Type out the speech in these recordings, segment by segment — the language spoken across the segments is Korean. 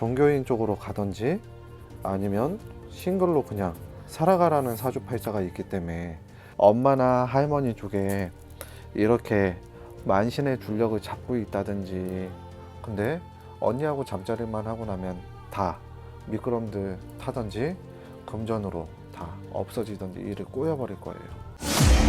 종교인 쪽으로 가든지 아니면 싱글로 그냥 살아가라는 사주팔자가 있기 때문에 엄마나 할머니 쪽에 이렇게 만신의 줄력을 잡고 있다든지 근데 언니하고 잠자리만 하고 나면 다 미끄럼들 타든지 금전으로 다 없어지든지 일을 꼬여버릴 거예요.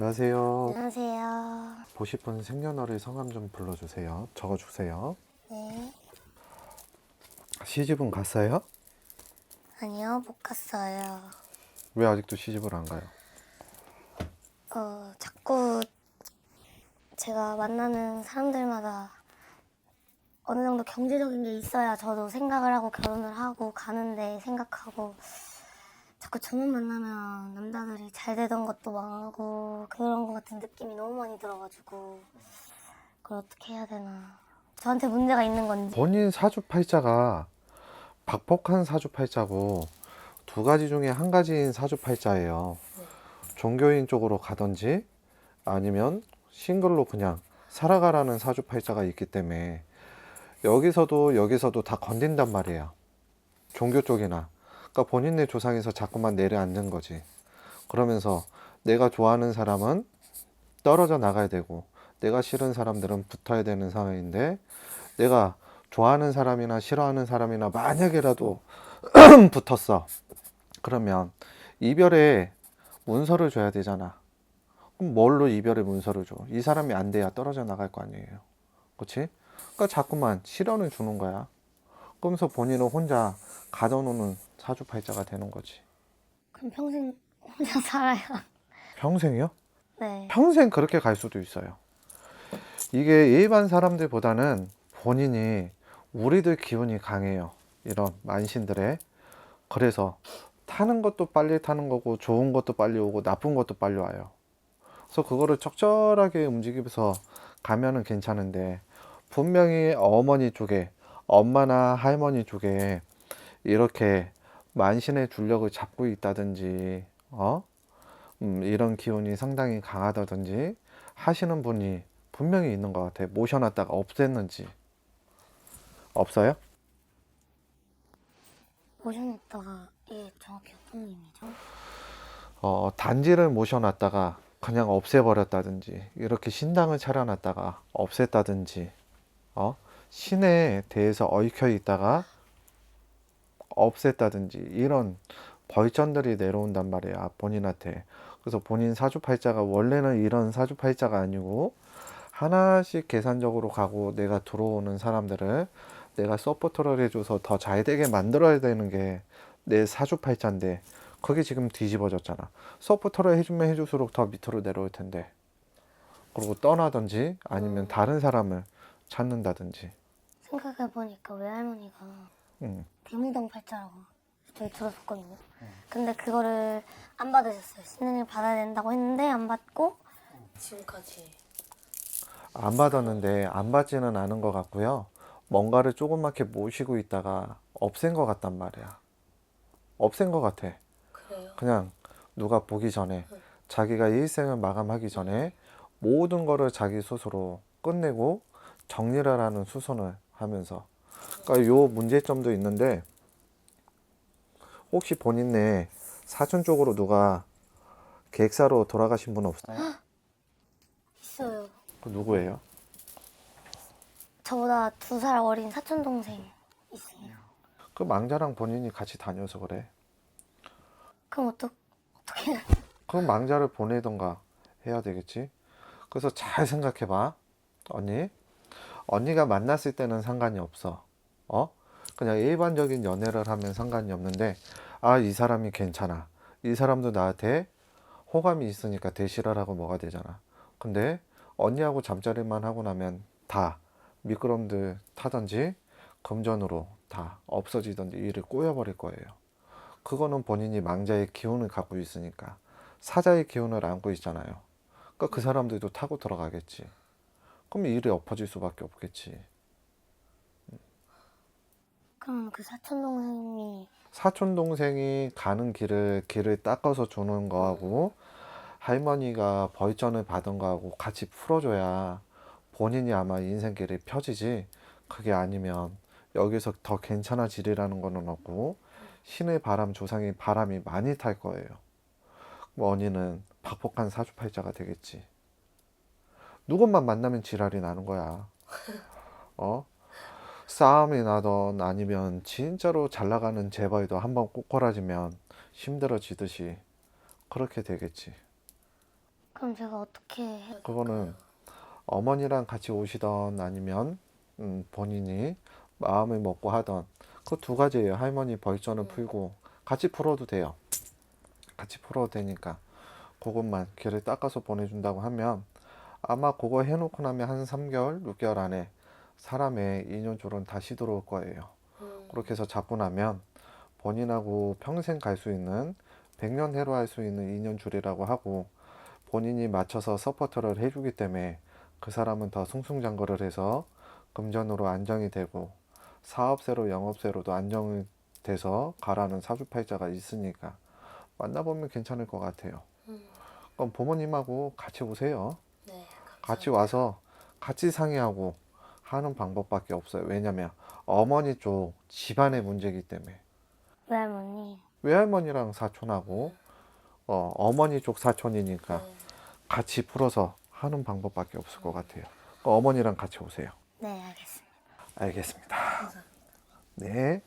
안녕하세요. 안녕하세요. 보시분 생년월일 성함 좀 불러주세요. 적어주세요. 네. 시집은 갔어요? 아니요, 못 갔어요. 왜 아직도 시집을 안 가요? 어, 자꾸 제가 만나는 사람들마다 어느 정도 경제적인 게 있어야 저도 생각을 하고 결혼을 하고 가는데 생각하고 자꾸 저만 만나면 남자들이 잘 되던 것도 많고 그런 것 같은 느낌이 너무 많이 들어가지고 그걸 어떻게 해야 되나. 저한테 문제가 있는 건지. 본인 사주팔자가 박복한 사주팔자고 두 가지 중에 한 가지인 사주팔자예요. 종교인 쪽으로 가든지 아니면 싱글로 그냥 살아가라는 사주팔자가 있기 때문에 여기서도 여기서도 다 건든단 말이에요. 종교 쪽이나. 그러니까 본인의 조상에서 자꾸만 내려앉는 거지. 그러면서 내가 좋아하는 사람은 떨어져 나가야 되고 내가 싫은 사람들은 붙어야 되는 상황인데 내가 좋아하는 사람이나 싫어하는 사람이나 만약에라도 붙었어. 그러면 이별에 문서를 줘야 되잖아. 그럼 뭘로 이별의 문서를 줘? 이 사람이 안 돼야 떨어져 나갈 거 아니에요. 그렇지? 그러니까 자꾸만 실언을 주는 거야. 그러면서 본인은 혼자 가둬놓는 사주팔자가 되는 거지. 그럼 평생 혼자 살아야. 평생이요? 네. 평생 그렇게 갈 수도 있어요. 이게 일반 사람들보다는 본인이 우리들 기운이 강해요. 이런 만신들의. 그래서 타는 것도 빨리 타는 거고 좋은 것도 빨리 오고 나쁜 것도 빨리 와요. 그래서 그거를 적절하게 움직이면서 가면은 괜찮은데 분명히 어머니 쪽에 엄마나 할머니 쪽에 이렇게 만신의 줄력을 잡고 있다든지 어? 음, 이런 기운이 상당히 강하다든지 하시는 분이 분명히 있는 것 같아요. 모셔놨다가 없앴는지 없어요? 모셔놨다가 이게 정확히 어떤 의미죠? 어, 단지를 모셔놨다가 그냥 없애버렸다든지 이렇게 신당을 차려놨다가 없앴다든지 어? 신에 대해서 얽혀 있다가 없앴다든지 이런 벌전들이 내려온단 말이야 본인한테. 그래서 본인 사주팔자가 원래는 이런 사주팔자가 아니고 하나씩 계산적으로 가고 내가 들어오는 사람들을 내가 서포터를 해줘서 더 잘 되게 만들어야 되는 게 내 사주팔자인데 그게 지금 뒤집어졌잖아. 서포터를 해주면 해줄수록 더 밑으로 내려올 텐데. 그리고 떠나든지 아니면 다른 사람을 찾는다든지 생각해보니까 외할머니가 음. 대무당 팔자라고 저희 들었었거든요. 근데 그거를 안 받으셨어요. 신인을 받아야 된다고 했는데 안 받고 지금까지. 안 받았는데 안 받지는 않은 것 같고요. 뭔가를 조그맣게 모시고 있다가 없앤 것 같단 말이야. 없앤 것 같아. 그래요? 그냥 누가 보기 전에 자기가 일생을 마감하기 전에 모든 거를 자기 스스로 끝내고 정리를 하는 수선을 하면서 그러니까 요 문제점도 있는데 혹시 본인네 사촌 쪽으로 누가 계획사로 돌아가신 분 없어요? 있어요. 그 누구예요? 저보다 두 살 어린 사촌 동생 있어요. 그 망자랑 본인이 같이 다녀서 그래. 그럼 어떡 어떻게? 그럼 망자를 보내던가 해야 되겠지. 그래서 잘 생각해봐, 언니. 언니가 만났을 때는 상관이 없어. 어? 그냥 일반적인 연애를 하면 상관이 없는데, 아, 이 사람이 괜찮아. 이 사람도 나한테 호감이 있으니까 대시를 하고 뭐가 되잖아. 근데 언니하고 잠자리만 하고 나면 다 미끄럼들 타든지 금전으로 다 없어지든지 일을 꼬여버릴 거예요. 그거는 본인이 망자의 기운을 갖고 있으니까 사자의 기운을 안고 있잖아요. 그러니까 그 사람들도 타고 들어가겠지. 그럼 일이 엎어질 수밖에 없겠지. 그럼 그 사촌 동생이 사촌 동생이 가는 길을 길을 닦아서 주는 거하고 할머니가 벌전을 받은 거하고 같이 풀어줘야 본인이 아마 인생길이 펴지지. 그게 아니면 여기서 더 괜찮아지리라는 거는 없고 신의 바람 조상의 바람이 많이 탈 거예요. 원인은 박복한 사주팔자가 되겠지. 누군만 만나면 지랄이 나는 거야. 어? 싸움이 나던 아니면 진짜로 잘 나가는 재벌도 한 번 꼬꾸라지면 힘들어지듯이 그렇게 되겠지. 그럼 제가 어떻게 해? 그거는 어머니랑 같이 오시던 아니면 음, 본인이 마음을 먹고 하던 그 두 가지예요. 할머니 벌전을 풀고 같이 풀어도 돼요. 같이 풀어도 되니까 그것만 길을 닦아서 보내준다고 하면 아마 그거 해놓고 나면 한 3개월, 6개월 안에 사람의 인연줄은 다시 들어올 거예요. 그렇게 해서 잡고 나면 본인하고 평생 갈 수 있는 100년 해로 할 수 있는 인연줄이라고 하고 본인이 맞춰서 서포터를 해주기 때문에 그 사람은 더 승승장구를 해서 금전으로 안정이 되고 사업세로 영업세로도 안정이 돼서 가라는 사주팔자가 있으니까 만나보면 괜찮을 것 같아요. 그럼 부모님하고 같이 오세요. 네, 같이 와서 같이 상의하고 하는 방법밖에 없어요. 왜냐면 어머니 쪽 집안의 문제이기 때문에 외할머니 외할머니랑 사촌하고 어, 어머니 쪽 사촌이니까 네. 같이 풀어서 하는 방법밖에 없을 것 같아요. 어머니랑 같이 오세요. 네 알겠습니다. 알겠습니다. 네.